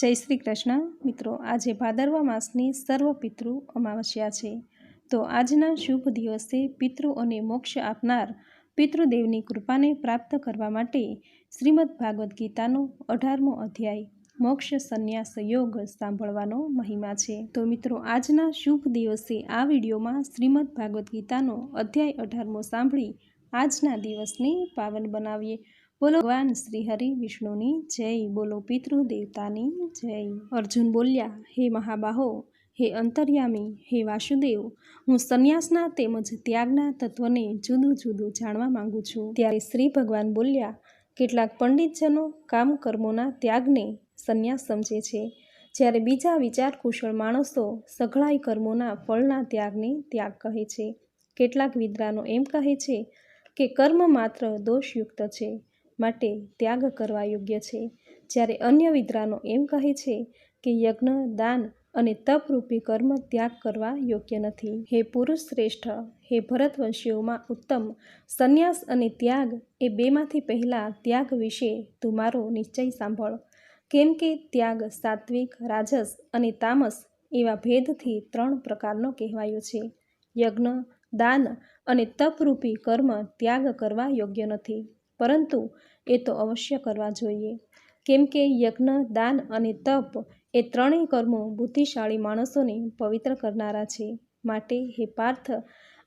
જય શ્રી કૃષ્ણ. મિત્રો, આજે ભાદરવા માસની સર્વ પિતૃ અમાવસ્યા છે. તો આજના શુભ દિવસે પિતૃઓને મોક્ષ આપનાર પિતૃદેવની કૃપાને પ્રાપ્ત કરવા માટે શ્રીમદ ભાગવદ્ ગીતાનો અઢારમો અધ્યાય, મોક્ષ સંન્યાસ યોગ સાંભળવાનો મહિમા છે. તો મિત્રો, આજના શુભ દિવસે આ વિડીયોમાં શ્રીમદ ભાગવદ્ ગીતાનો અધ્યાય અઢારમો સાંભળી આજના દિવસને પાવન બનાવીએ. બોલો ભગવાન શ્રી હરિ વિષ્ણુની જય, બોલો પિતૃ દેવતાની જય. અર્જુન બોલ્યા, હે મહાબાહો, હે અંતર્યામી, હે વાસુદેવ, હું સંન્યાસના તેમજ ત્યાગના તત્વને જુદું જુદું જાણવા માંગુ છું. ત્યારે શ્રી ભગવાન બોલ્યા, કેટલાક પંડિતજનો કામ કર્મોના ત્યાગને સંન્યાસ સમજે છે. જ્યારે બીજા વિચાર કુશળ માણસો સઘળાઈ કર્મોના ફળના ત્યાગને ત્યાગ કહે છે. કેટલાક વિદ્વાનો એમ કહે છે કે કર્મ માત્ર દોષયુક્ત છે. માટે ત્યાગ કરવા યોગ્ય છે. જ્યારે અન્ય વિદ્રાનો એમ કહે છે કે યજ્ઞ, દાન અને તપરૂપી કર્મ ત્યાગ કરવા યોગ્ય નથી. હે પુરુષ શ્રેષ્ઠ, હે ભરતવંશીઓમાં ઉત્તમ, સંન્યાસ અને ત્યાગ એ બેમાંથી પહેલાં ત્યાગ વિશે તું મારો નિશ્ચય સાંભળ. કેમ કે ત્યાગ સાત્વિક, રાજસ અને તામસ એવા ભેદથી ત્રણ પ્રકારનો કહેવાયો છે. યજ્ઞ, દાન અને તપરૂપી કર્મ ત્યાગ કરવા યોગ્ય નથી. પરંતુ એ તો અવશ્ય કરવા જોઈએ. કેમ કે યજ્ઞ, દાન અને તપ એ ત્રણેય કર્મો બુદ્ધિશાળી માણસોને પવિત્ર કરનારા છે. માટે હે પાર્થ,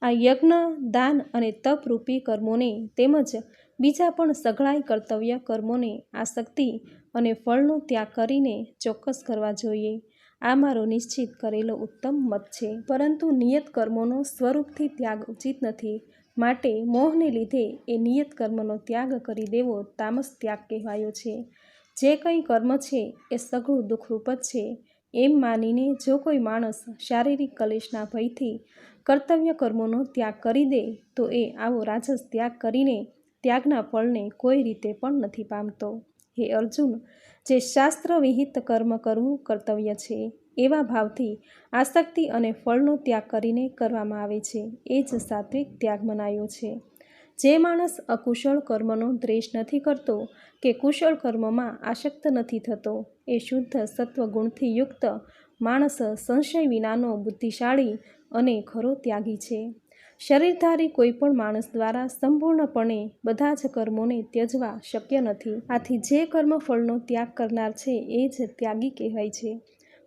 આ યજ્ઞ, દાન અને તપરૂપી કર્મોને તેમજ બીજા પણ સઘળાઈ કર્તવ્ય કર્મોને આસક્તિ અને ફળનો ત્યાગ કરીને ચોક્કસ કરવા જોઈએ. આ મારો નિશ્ચિત કરેલો ઉત્તમ મત છે. પરંતુ નિયત કર્મોનો સ્વરૂપથી ત્યાગ ઉચિત નથી. માટે મોહને લીધે એ નિયત કર્મનો ત્યાગ કરી દેવો તામસ ત્યાગ કહેવાયો છે. જે કંઈ કર્મ છે, એ સઘળું દુઃખરૂપ જ છે. એમ માનીને જો કોઈ માણસ શારીરિક કલેશના ભયથી કર્તવ્ય કર્મોનો ત્યાગ કરી દે, તો એ આવો રાજસ ત્યાગ કરીને ત્યાગના ફળને કોઈ રીતે પણ નથી પામતો. હે અર્જુન, જે શાસ્ત્ર વિહિત કર્મ કરવું કર્તવ્ય છે. એવા ભાવથી આસક્તિ અને ફળનો ત્યાગ કરીને કરવામાં આવે છે. એ જ સાત્વિક ત્યાગ મનાયો છે. જે માણસ અકુશળ કર્મનો દ્વેષ નથી કરતો કે કુશળ કર્મમાં આસક્ત નથી થતો, એ શુદ્ધ સત્વગુણથી યુક્ત માણસ સંશય વિનાનો બુદ્ધિશાળી અને ખરો ત્યાગી છે. શરીરધારી કોઈપણ માણસ દ્વારા સંપૂર્ણપણે બધા જ કર્મોને ત્યજવા શક્ય નથી. આથી જે કર્મ ફળનો ત્યાગ કરનાર છે, એ જ ત્યાગી કહેવાય છે.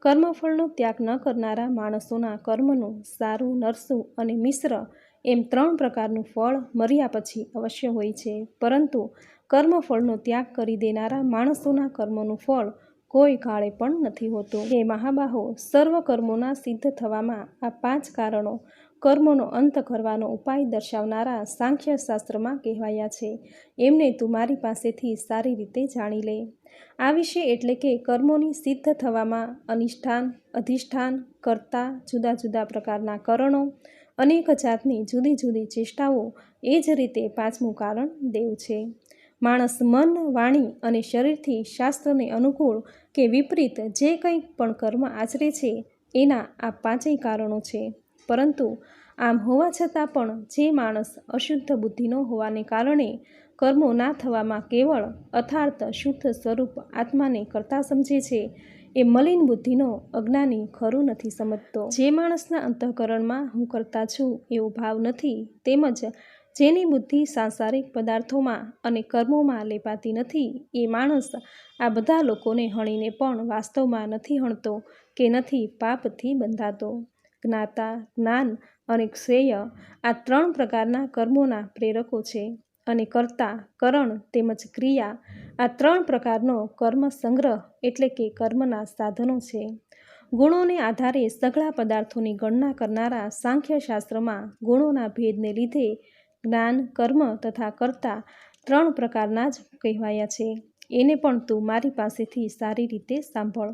કર્મફળનો ત્યાગ ન કરનારા માણસોના કર્મનું સારું, નરસું અને મિશ્ર એમ ત્રણ પ્રકારનું ફળ મર્યા પછી અવશ્ય હોય છે. પરંતુ કર્મફળનો ત્યાગ કરી દેનારા માણસોના કર્મનું ફળ કોઈ કાળે પણ નથી હોતું. એ મહાબાહો સર્વ કર્મોના સિદ્ધ થવામાં આ પાંચ કારણો કર્મોનો અંત કરવાનો ઉપાય દર્શાવનારા સાંખ્ય શાસ્ત્રમાં કહેવાયા છે. એમને તું મારી પાસેથી સારી રીતે જાણી લે. આ વિશે એટલે કે કર્મોની સિદ્ધ થવામાં અનિષ્ઠાન, અધિષ્ઠાન, કરતા, જુદા જુદા પ્રકારના કરણો, અનેક જાતની જુદી જુદી ચેષ્ટાઓ એ જ રીતે પાંચમું કારણ દેવ છે. માણસ મન, વાણી અને શરીરથી શાસ્ત્રને અનુકૂળ કે વિપરીત જે કંઈ પણ કર્મ આચરે છે, એના આ પાંચેય કારણો છે. પરંતુ આમ હોવા છતાં પણ જે માણસ અશુદ્ધ બુદ્ધિનો હોવાને કારણે કર્મો ના થવામાં કેવળ અથાર્થ શુદ્ધ સ્વરૂપ આત્માને કરતા સમજે છે, એ મલિન બુદ્ધિનો અજ્ઞાની ખરું નથી સમજતો. જે માણસના અંતઃકરણમાં હું કરતા છું એવો ભાવ નથી, તેમજ જેની બુદ્ધિ સાંસારિક પદાર્થોમાં અને કર્મોમાં લેપાતી નથી, એ માણસ આ બધા લોકોને હણીને પણ વાસ્તવમાં નથી હણતો કે નથી પાપથી બંધાતો. જ્ઞાતા, જ્ઞાન અને શ્રેય આ ત્રણ પ્રકારના કર્મોના પ્રેરકો છે અને કર્તા, કરણ તેમજ ક્રિયા આ ત્રણ પ્રકારનો કર્મ સંગ્રહ એટલે કે કર્મના સાધનો છે. ગુણોને આધારે સઘળા પદાર્થોની ગણના કરનારા સાંખ્યશાસ્ત્રમાં ગુણોના ભેદને લીધે જ્ઞાન, કર્મ તથા કર્તા ત્રણ પ્રકારના જ કહેવાયા છે. એને પણ તું મારી પાસેથી સારી રીતે સાંભળ.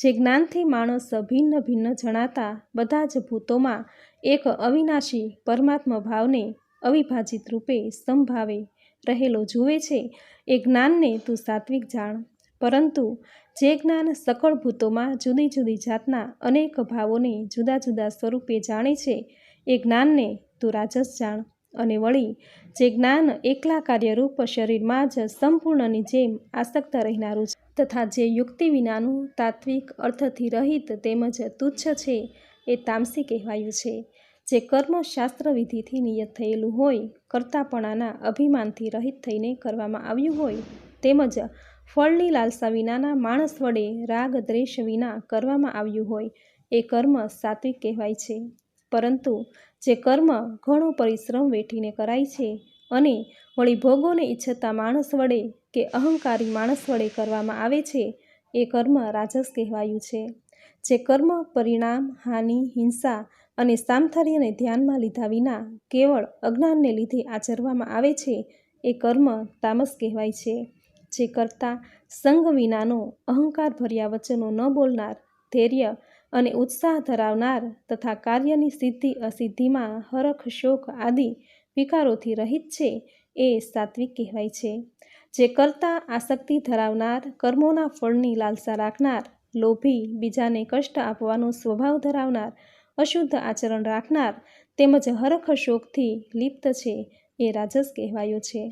જે જ્ઞાનથી માણસ ભિન્ન ભિન્ન જણાતા બધા જ ભૂતોમાં એક અવિનાશી પરમાત્મા ભાવને અવિભાજિત રૂપે સંભાવે રહેલો જુએ છે. એ જ્ઞાનને તું સાત્વિક જાણ. પરંતુ જે જ્ઞાન સકળ ભૂતોમાં જુદી જુદી જાતના અનેક ભાવોને જુદા જુદા સ્વરૂપે જાણે છે, એ જ્ઞાનને તું રાજસ જાણ. અને વળી, જે જ્ઞાન એકલા કાર્યરૂપ શરીરમાં જ સંપૂર્ણની જેમ આસક્ત રહેનારું છે. તથા જે યુક્તિ વિનાનું તાત્વિક અર્થથી રહિત તેમજ તુચ્છ છે એ તામસી કહેવાયું છે. જે કર્મ શાસ્ત્ર વિધિથી નિયત થયેલું હોય, કર્તાપણાના અભિમાનથી રહિત થઈને કરવામાં આવ્યું હોય, તેમજ ફળની લાલસા વિનાના માણસ વડે રાગ દ્વેષ વિના કરવામાં આવ્યું હોય, એ કર્મ સાત્વિક કહેવાય છે. પરંતુ જે કર્મ ઘણો પરિશ્રમ વેઠીને કરાય છે અને વળી ભોગોને ઈચ્છતા માણસ વડે કે અહંકારી માણસ વડે કરવામાં આવે છે, એ કર્મ રાજસ કહેવાયું છે. જે કર્મ, પરિણામ, હાનિ, હિંસા અને સામથર્યને ધ્યાનમાં લીધા વિના કેવળ અજ્ઞાનને લીધે આચરવામાં આવે છે, એ કર્મ તામસ કહેવાય છે. જે કરતા સંગ વિનાનો અહંકાર ભર્યા વચનો ન બોલનાર, ધૈર્ય અને ઉત્સાહ ધરાવનાર તથા કાર્યની સિદ્ધિ અસિદ્ધિમાં હરખ, શોક આદિ વિકારોથી રહિત છે, એ સાત્વિક કહેવાય છે. જે કરતા આસક્તિ ધરાવનાર, કર્મોના ફળની લાલસા રાખનાર, લોભી, બીજાને કષ્ટ આપવાનો સ્વભાવ ધરાવનાર, અશુદ્ધ આચરણ રાખનાર, તેમજ હરખ શોકથી લિપ્ત છે એ રાજસ કહેવાયો છે.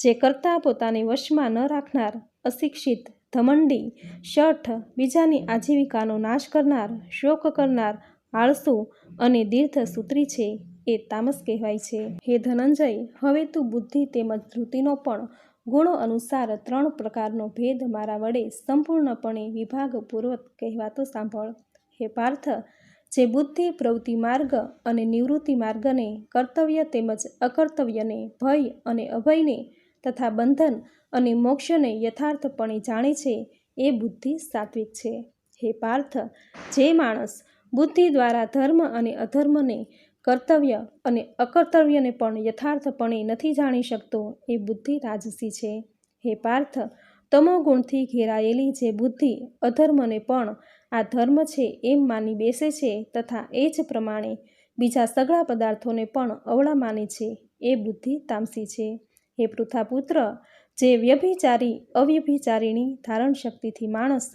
જે કરતા પોતાને વશમાં ન રાખનાર, અશિક્ષિત, ધમંડી, શઠ, બીજાની આજીવિકાનો નાશ કરનાર, શોક કરનાર, આળસુ અને દીર્ઘ સૂત્રી છે એ તામસ કહેવાય છે. હે ધનંજય, હવે તું બુદ્ધિ તેમજ ધૃતિનો પણ ગુણો અનુસાર ત્રણ પ્રકારનો ભેદ મારા વડે સંપૂર્ણપણે વિભાગપૂર્વક કહેવાતો સાંભળ. હે પાર્થ, જે બુદ્ધિ, પ્રવૃત્તિ માર્ગ અને નિવૃત્તિ માર્ગને કર્તવ્ય તેમજ અકર્તવ્યને ભય અને અભયને તથા બંધન અને મોક્ષને યથાર્થપણે જાણે છે, એ બુદ્ધિ સાત્વિક છે. હે પાર્થ, જે માણસ બુદ્ધિ દ્વારા ધર્મ અને અધર્મને કર્તવ્ય અને અકર્તવ્યને પણ યથાર્થપણે નથી જાણી શકતો એ બુદ્ધિ રાજસી છે. હે પાર્થ, તમો ગુણથી ઘેરાયેલી જે બુદ્ધિ અધર્મને પણ આ ધર્મ છે એમ માની બેસે છે તથા એ જ પ્રમાણે બીજા સગળા પદાર્થોને પણ અવળા માને છે એ બુદ્ધિ તામસી છે. હે પૃથાપુત્ર, જે વ્યભિચારી અવ્યભિચારીની ધારણ શક્તિથી માણસ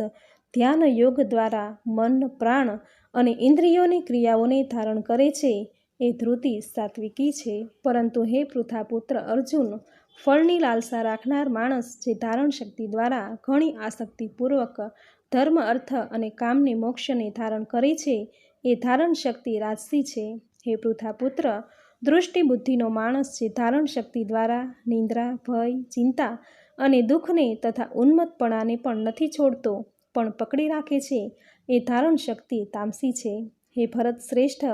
ધ્યાન યોગ દ્વારા મન, પ્રાણ અને ઇન્દ્રિયોની ક્રિયાઓને ધારણ કરે છે એ ધૃતિ સાત્વિકી છે. પરંતુ હે પૃથાપુત્ર અર્જુન, ફળની લાલસા રાખનાર માણસ જે ધારણ શક્તિ દ્વારા ઘણી આસક્તિપૂર્વક ધર્મ, અર્થ અને કામને મોક્ષને ધારણ કરે છે, એ ધારણ શક્તિ રાજસી છે. હે પૃથાપુત્ર દૃષ્ટિ બુદ્ધિનો માણસ જે ધારણ શક્તિ દ્વારા નિંદ્રા, ભય, ચિંતા અને દુઃખને તથા ઉન્મત્તપણાને પણ નથી છોડતો, પણ પકડી રાખે છે, એ ધારણ શક્તિ તામસી છે. હે ભરત શ્રેષ્ઠ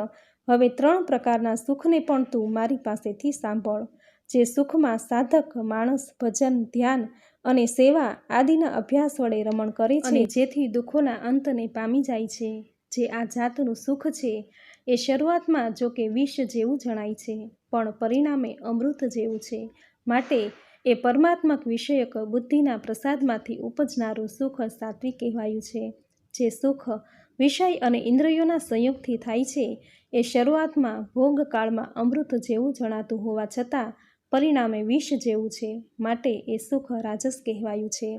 હવે ત્રણ પ્રકારના સુખને પણ તું મારી પાસેથી સાંભળ, જે સુખમાં સાધક, માણસ, ભજન, ધ્યાન અને સેવા આદિના અભ્યાસ વડે રમણ કરે છે. જેથી દુઃખોના અંતને પામી જાય છે. જે આ જાતનું સુખ છે એ શરૂઆતમાં જો કે વિષ જેવું જણાય છે, પણ પરિણામે અમૃત જેવું છે. માટે એ પરમાત્મક વિષયક બુદ્ધિના પ્રસાદમાંથી ઉપજનારું સુખ સાત્વિક કહેવાયું છે. જે સુખ વિષય અને ઇન્દ્રિયોના સંયોગથી થાય છે એ શરૂઆતમાં ભોગકાળમાં અમૃત જેવું જણાતું હોવા છતાં પરિણામે વિષ જેવું છે, માટે એ સુખ રાજસ કહેવાયું છે.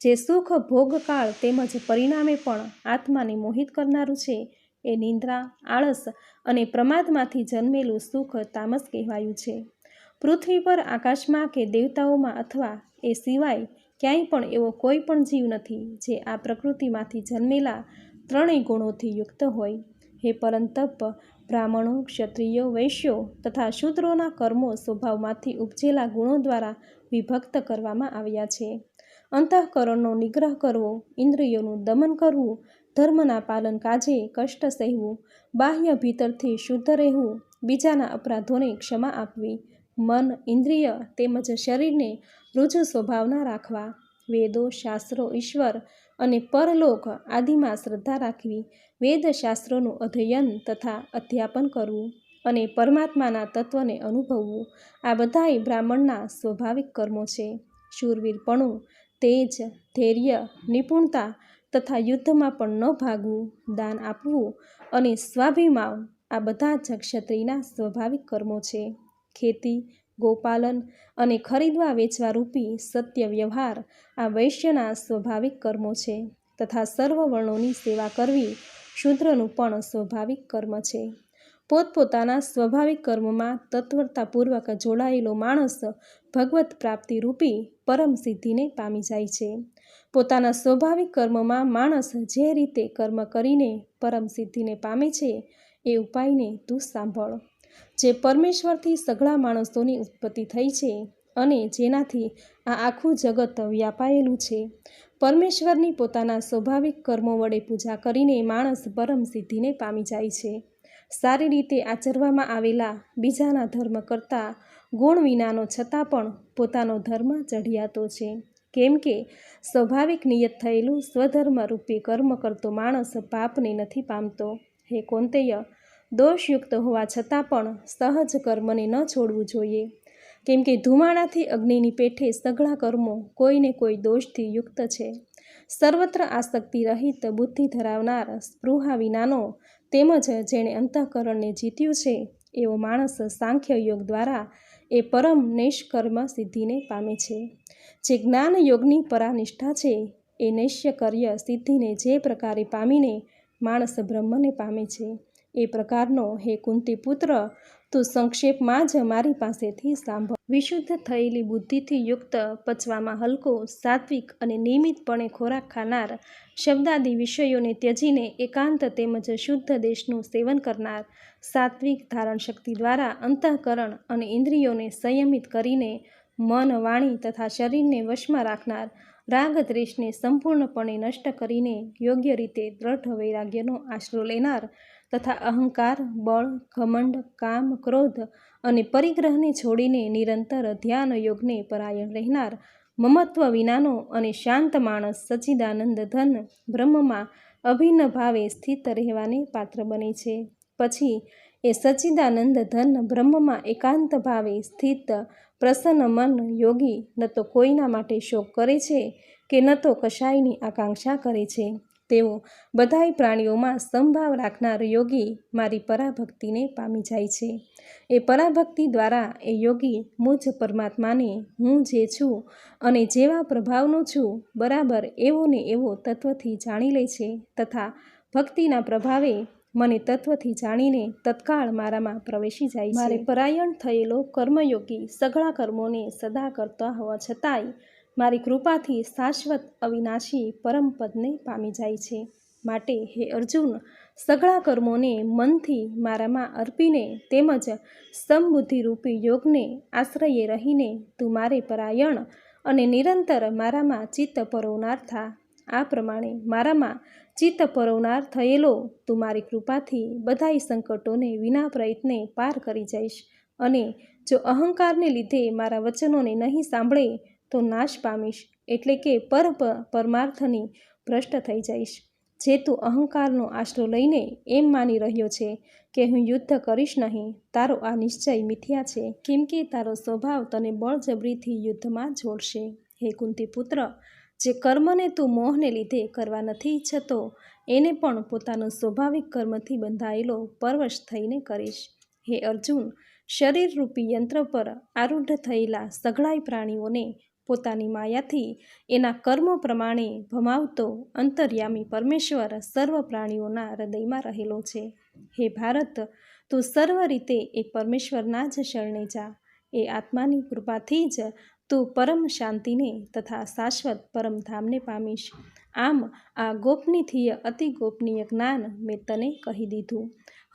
જે સુખ, ભોગકાળ તેમજ પરિણામે પણ આત્માને મોહિત કરનારું છે, એ નિંદ્રા, આળસ અને પ્રમાદમાંથી જન્મેલું સુખ તામસ કહેવાયું છે. પૃથ્વી પર આકાશમાં કે દેવતાઓમાં અથવા એ સિવાય ક્યાંય પણ એવો કોઈ પણ જીવ નથી, જે આ પ્રકૃતિમાંથી જન્મેલા ત્રણેય ગુણોથી યુક્ત હોય. હે પરંતપ, બ્રાહ્મણો, ક્ષત્રિયો, વૈશ્યો તથા શૂદ્રોના કર્મો સ્વભાવમાંથી ઉપજેલા ગુણો દ્વારા વિભક્ત કરવામાં આવ્યા છે. અંતઃકરણનો નિગ્રહ કરવો, ઇન્દ્રિયોનું દમન કરવું, ધર્મના પાલન કાજે કષ્ટ સહેવું, બાહ્ય ભીતરથી શુદ્ધ રહેવું, બીજાના અપરાધોને ક્ષમા આપવી, મન, ઇન્દ્રિય તેમજ શરીરને રુજ સ્વભાવના રાખવા. વેદો, શાસ્ત્રો, ઈશ્વર અને પરલોક આદિમાં શ્રદ્ધા રાખવી, વેદશાસ્ત્રોનું અધ્યયન તથા અધ્યાપન કરવું અને પરમાત્માના તત્વને અનુભવવું, આ બધાય બ્રાહ્મણના સ્વાભાવિક કર્મો છે. શૂરવીરપણું, તેજ, ધૈર્ય, નિપુણતા તથા યુદ્ધમાં પણ ન ભાગવું, દાન આપવું અને સ્વાભિમાન આ બધા જ ક્ષત્રિયના સ્વાભાવિક કર્મો છે. ખેતી ગોપાલન અને ખરીદવા વેચવા રૂપી સત્ય વ્યવહાર આ વૈશ્યના સ્વાભાવિક કર્મો છે તથા સર્વ વર્ણોની સેવા કરવી શૂદ્રનું પણ સ્વાભાવિક કર્મ છે. પોતપોતાના સ્વાભાવિક કર્મમાં તત્પરતાપૂર્વક જોડાયેલો માણસ ભગવત પ્રાપ્તિ રૂપી પરમ સિદ્ધિને પામી જાય છે. પોતાના સ્વાભાવિક કર્મમાં માણસ જે રીતે કર્મ કરીને પરમ સિદ્ધિને પામે છે એ ઉપાયને તું સાંભળ. જે પરમેશ્વરથી સઘળા માણસોની ઉત્પત્તિ થઈ છે અને જેનાથી આ આખું જગત વ્યાપાયેલું છે. પરમેશ્વરની પોતાના સ્વાભાવિક કર્મો વડે પૂજા કરીને માણસ પરમ સિદ્ધિને પામી જાય છે. સારી રીતે આચરવામાં આવેલા બીજાના ધર્મ કરતાં ગુણ વિનાનો છતાં પણ પોતાનો ધર્મ ચઢિયાતો છે. કેમ કે સ્વાભાવિક નિયત થયેલું સ્વધર્મ રૂપી કર્મ કરતો માણસ પાપને નથી પામતો. હે કોંતેય દોષયુક્ત હોવા છતાં પણ સહજ કર્મને ન છોડવું જોઈએ. કેમ કે ધુમાડાથી અગ્નિની પેઠે સઘળા કર્મો કોઈને કોઈ દોષથી યુક્ત છે. સર્વત્ર આસક્તિ રહિત બુદ્ધિ ધરાવનાર સ્પૃહા વિનાનો તેમજ જેણે અંતઃકરણને જીત્યું છે, એવો માણસ સાંખ્ય યોગ દ્વારા એ પરમ નૈષ્કર્મ સિદ્ધિને પામે છે. જે જ્ઞાન યોગની પરાનિષ્ઠા છે, એ નૈષ્યકર્ય સિદ્ધિને જે પ્રકારે પામીને માણસ બ્રહ્મને પામે છે. એ પ્રકારનો હે કુંતી પુત્ર, તું સંક્ષેપમાં જ મારી પાસેથી સાંભળ. વિશુદ્ધ થયેલી બુદ્ધિથી યુક્ત, પચવામાં હલકો, સાત્વિક અને નિયમિતપણે ખોરાક ખાનાર, શબ્દાદી વિષયોને ત્યજીને એકાંત તેમજ શુદ્ધ દેશનું સેવન કરનાર, સાત્વિક ધારણ શક્તિ દ્વારા અંતઃકરણ અને ઇન્દ્રિયોને સંયમિત કરીને મન, વાણી તથા શરીરને વશમાં રાખનાર રાગ દ્વેષને સંપૂર્ણપણે નષ્ટ કરીને યોગ્ય રીતે દ્રઢ વૈરાગ્યનો આશરો લેનાર તથા અહંકાર, બળ, ઘમંડ, કામ, ક્રોધ અને પરિગ્રહને છોડીને નિરંતર ધ્યાન યોગને પરાયણ રહેનાર મમત્વ વિનાનો અને શાંત માણસ સચિદાનંદ ધન બ્રહ્મમાં અભિન્ન ભાવે સ્થિત રહેવાને પાત્ર બને છે. પછી એ સચ્ચિદાનંદ ધન બ્રહ્મમાં એકાંત ભાવે સ્થિત પ્રસન્ન મન યોગી ન તો કોઈના માટે શોક કરે છે કે ન તો કશાયની આકાંક્ષા કરે છે. તેઓ બધાય પ્રાણીઓમાં સંભાવ રાખનાર યોગી મારી પરાભક્તિને પામી જાય છે. એ પરાભક્તિ દ્વારા એ યોગી મુજ પરમાત્માને હું જે છું અને જેવા પ્રભાવનો છું, બરાબર એવો ને એવો તત્વથી જાણી લે છે તથા ભક્તિના પ્રભાવે મને તત્વથી જાણીને તત્કાળ મારામાં પ્રવેશી જાય મારે પરાયણ થયેલો કર્મયોગી સઘળા કર્મોને સદા કરતા હોવા છતાંય મારી કૃપાથી શાશ્વત અવિનાશી પરમપદને પામી જાય છે. માટે હે અર્જુન, સઘળા કર્મોને મનથી મારામાં અર્પીને તેમજ સમબુદ્ધિરૂપી યોગને આશ્રયે રહીને તું મારે પરાયણ અને નિરંતર મારામાં ચિત્ત પરોવનાર થા. આ પ્રમાણે મારામાં ચિત્ત પરોવનાર થયેલો તું મારી કૃપાથી બધાય સંકટોને વિના પ્રયત્ને પાર કરી જઈશ અને જો અહંકારને લીધે મારા વચનોને નહીં સાંભળે તો નાશ પામીશ એટલે કે પર પરમાર્થની ભ્રષ્ટ થઈ જઈશ. જે તું અહંકારનો આશરો લઈને એમ માની રહ્યો છે કે હું યુદ્ધ કરીશ નહીં, તારો આ નિશ્ચય મિથ્યા છે. કેમ કે તારો સ્વભાવ તને બળજબરીથી યુદ્ધમાં જોડશે. હે કુંતી પુત્ર જે કર્મને તું મોહને લીધે કરવા નથી ઈચ્છતો, એને પણ પોતાનો સ્વાભાવિક કર્મથી બંધાયેલો પરવશ થઈને કરીશ. હે અર્જુન, શરીરરૂપી યંત્ર પર આરૂઢ થયેલા સઘળાઈ પ્રાણીઓને પોતાની માયાથી એના કર્મો પ્રમાણે ભમાવતો અંતર્યામી પરમેશ્વર સર્વ પ્રાણીઓના હૃદયમાં રહેલો છે. હે ભારત, તું સર્વ રીતે એ પરમેશ્વરના જ શરણે જા. એ આત્માની કૃપાથી જ તું પરમ શાંતિને તથા શાશ્વત પરમધામને પામીશ. આમ આ ગોપનીથીય અતિ ગોપનીય જ્ઞાન મેં તને કહી દીધું.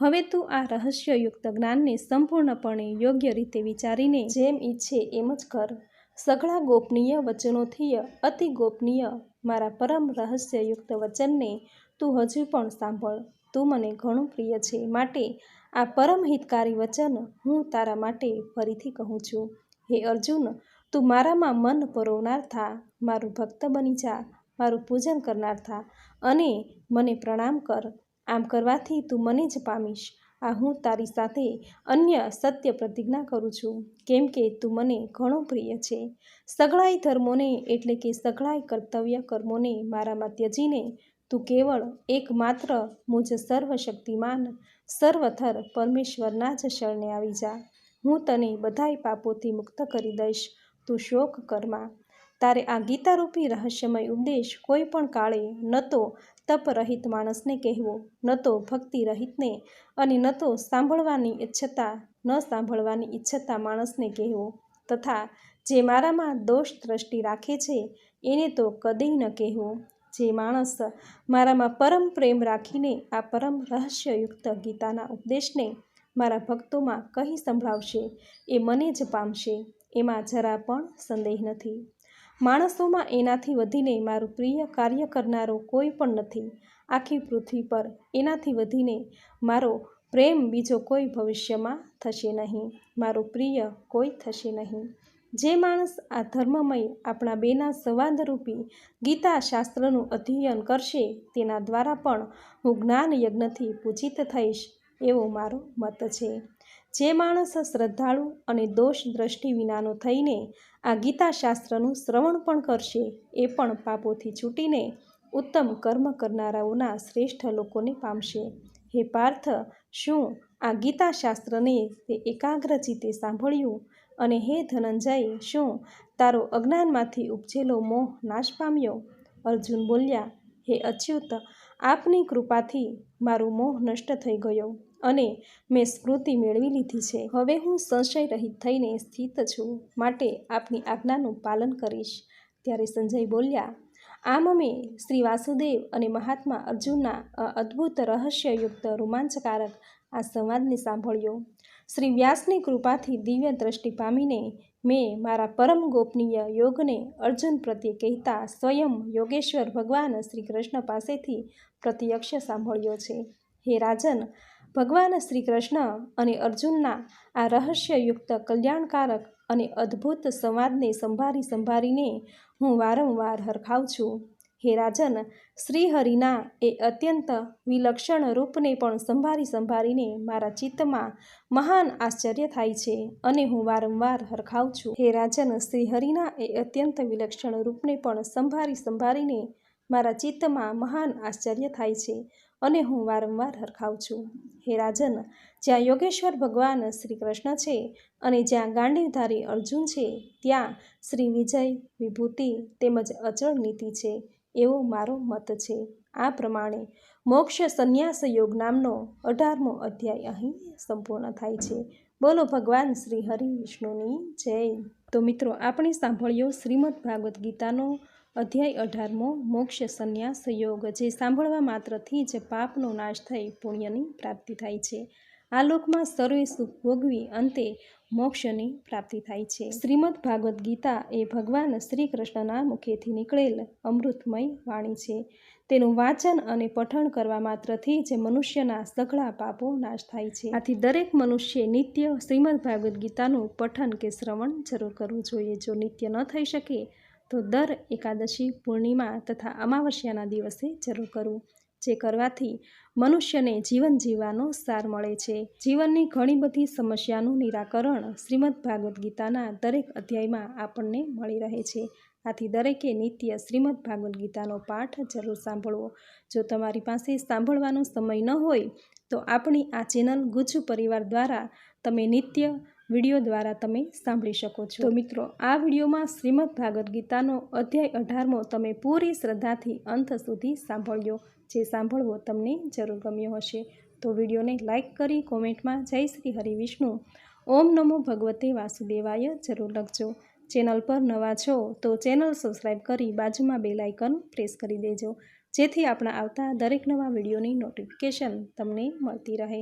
હવે તું આ રહસ્યયુક્ત જ્ઞાનને સંપૂર્ણપણે યોગ્ય રીતે વિચારીને જેમ ઈચ્છે એમ જ કર. સઘળા ગોપનીય વચનોથી અતિ ગોપનીય મારા પરમ રહસ્યયુક્ત વચનને તું હજુ પણ સાંભળ. તું મને ઘણું પ્રિય છે. માટે આ પરમ હિતકારી વચન હું તારા માટે ફરીથી કહું છું. હે અર્જુન, તું મારામાં મન પરોવનાર થા. મારું ભક્ત બની જા. મારું પૂજન કરનાર થા. અને મને પ્રણામ કર. આમ કરવાથી તું મને જ પામીશ. આ હું તારી સાથે અન્ય સત્ય પ્રતિજ્ઞા કરું છું. કેમ કે તું મને ઘણો પ્રિય છે. સઘળાઈ ધર્મોને એટલે કે સઘળાઈ કર્તવ્ય કર્મોને મારામાં ત્યજીને તું કેવળ એકમાત્ર મુજ સર્વશક્તિમાન, સર્વથર પરમેશ્વરના જ શરણે આવી જા. હું તને બધાય પાપોથી મુક્ત કરી દઈશ. તું શોક કરમાં તારે આ ગીતારૂપી રહસ્યમય ઉપદેશ કોઈ પણ કાળે ન તો તપ રહિત માણસને કહેવો, ન તો ભક્તિ રહિતને અને ન તો સાંભળવાની ઈચ્છતા, ન સાંભળવાની ઈચ્છતા માણસને કહેવો. તથા, જે મારામાં દોષ દ્રષ્ટિ રાખે છે, એને તો કદી ન કહેવો. જે માણસ મારામાં પરમ પ્રેમ રાખીને આ પરમ રહસ્યયુક્ત ગીતાના ઉપદેશને મારા ભક્તોમાં કહી સંભળાવશે, એ મને જ પામશે, એમાં જરા પણ સંદેહ નથી. માણસોમાં એનાથી વધીને મારું પ્રિય કાર્ય કરનારો કોઈ પણ નથી. આખી પૃથ્વી પર એનાથી વધીને મારો પ્રેમ બીજો કોઈ ભવિષ્યમાં થશે નહીં. મારું પ્રિય કોઈ થશે નહીં. જે માણસ આ ધર્મમય આપણા બેના સંવાદરૂપી ગીતા શાસ્ત્રનું અધ્યયન કરશે તેના દ્વારા પણ હું જ્ઞાન યજ્ઞથી પૂજિત થઈશ એવો મારો મત છે. જે માણસ શ્રદ્ધાળુ અને દોષ દ્રષ્ટિ વિનાનો થઈને આ ગીતાશાસ્ત્રનું શ્રવણ પણ કરશે. એ પણ પાપોથી છૂટીને ઉત્તમ કર્મ કરનારાઓના શ્રેષ્ઠ લોકોને પામશે. હે પાર્થ, શું આ ગીતાશાસ્ત્રને તે એકાગ્ર ચિત્તે સાંભળ્યું? અને હે ધનંજય, શું તારો અજ્ઞાનમાંથી ઉપજેલો મોહ નાશ પામ્યો? અર્જુન બોલ્યા, હે અચ્યુત આપની કૃપાથી મારું મોહ નષ્ટ થઈ ગયો અને મેં સ્મૃતિ મેળવી લીધી છે. હવે હું સંશય રહિત થઈને સ્થિત છું માટે આપની આજ્ઞાનું પાલન કરીશ. ત્યારે સંજય બોલ્યા, આમ અમે શ્રી વાસુદેવ અને મહાત્મા અર્જુનના અદ્ભુત રહસ્યયુક્ત રોમાંચકારક આ સંવાદને સાંભળ્યો. શ્રી વ્યાસની કૃપાથી દિવ્ય દ્રષ્ટિ પામીને મેં મારા પરમ ગોપનીય યોગને અર્જુન પ્રત્યે કહેતા સ્વયં યોગેશ્વર ભગવાન શ્રી કૃષ્ણ પાસેથી પ્રત્યક્ષ સાંભળ્યો છે. હે રાજન, ભગવાન શ્રી કૃષ્ણ અને અર્જુનના આ રહસ્યયુક્ત કલ્યાણકારક અને અદ્ભુત સંવાદને સંભાળી સંભાળીને હું વારંવાર હરખાઉં છું. હે રાજન, શ્રીહરિના એ અત્યંત વિલક્ષણ રૂપને પણ સંભાળી સંભાળીને મારા ચિત્તમાં મહાન આશ્ચર્ય થાય છે અને હું વારંવાર હરખાઉં છું. હે રાજન, શ્રીહરિના એ અત્યંત વિલક્ષણ રૂપને પણ સંભાળી સંભાળીને મારા ચિત્તમાં મહાન આશ્ચર્ય થાય છે અને હું વારંવાર હરખાઉં છું. હે રાજન, જ્યાં યોગેશ્વર ભગવાન શ્રી કૃષ્ણ છે અને જ્યાં ગાંડીવધારી અર્જુન છે, ત્યાં શ્રી વિજય, વિભૂતિ તેમજ અચળ નીતિ છે. એવો મારો મત છે. આ પ્રમાણે મોક્ષ સંન્યાસ યોગ નામનો અઢારમો અધ્યાય અહીં સંપૂર્ણ થાય છે. બોલો ભગવાન શ્રી હરિ વિષ્ણુની જય. તો મિત્રો, આપણે સાંભળ્યો શ્રીમદ ભાગવદ્ ગીતાનો અધ્યાય અઢારમો મોક્ષ સંન્યાસ યોગ, જે સાંભળવા માત્રથી જ પાપનો નાશ થઈ પુણ્યની પ્રાપ્તિ થાય છે. આ લોકમાં સર્વે સુખ ભોગવી અંતે મોક્ષની પ્રાપ્તિ થાય છે. શ્રીમદ ભાગવદ્ ગીતા એ ભગવાન શ્રી કૃષ્ણના મુખેથી નીકળેલ અમૃતમય વાણી છે. તેનું વાંચન અને પઠન કરવા માત્રથી જે મનુષ્યના સઘળા પાપો નાશ થાય છે. આથી દરેક મનુષ્ય નિત્ય શ્રીમદ ભાગવદ્ ગીતાનું પઠન કે શ્રવણ જરૂર કરવું જોઈએ. જો નિત્ય ન થઈ શકે, તો દર એકાદશી પૂર્ણિમા તથા અમાવસ્યાના દિવસે જરૂર કરવું. જે કરવાથી મનુષ્યને જીવન જીવવાનો સાર મળે છે. જીવનની ઘણી બધી સમસ્યાનું નિરાકરણ શ્રીમદ ભાગવદ્ ગીતાના દરેક અધ્યાયમાં આપણને મળી રહે છે. આથી દરેકે નિત્ય શ્રીમદ ભાગવદ્ ગીતાનો પાઠ જરૂર સાંભળવો. જો તમારી પાસે સાંભળવાનો સમય ન હોય, તો આપણી આ ચેનલ ગુજુ પરિવાર દ્વારા તમે નિત્ય વીડિયો દ્વારા તમે સાંભળી શકો છો. તો મિત્રો, આ વિડીયોમાં શ્રીમદ ભાગવદ્ ગીતાનો અધ્યાય અઢારમો તમે પૂરી શ્રદ્ધાથી અંત સુધી સાંભળ્યો. જે સાંભળવો તમને જરૂર ગમ્યો હશે. તો વિડીયોને લાઇક કરી કોમેન્ટમાં જય શ્રી હરિ વિષ્ણુ. ઓમ નમો ભગવતે વાસુદેવાય જરૂર લખજો. ચેનલ પર નવા છો તો ચેનલ સબસ્ક્રાઈબ કરી બાજુમાં બે લાઇકન પ્રેસ કરી દેજો. જેથી આપણા આવતા દરેક નવા વિડીયોની નોટિફિકેશન તમને મળતી રહે.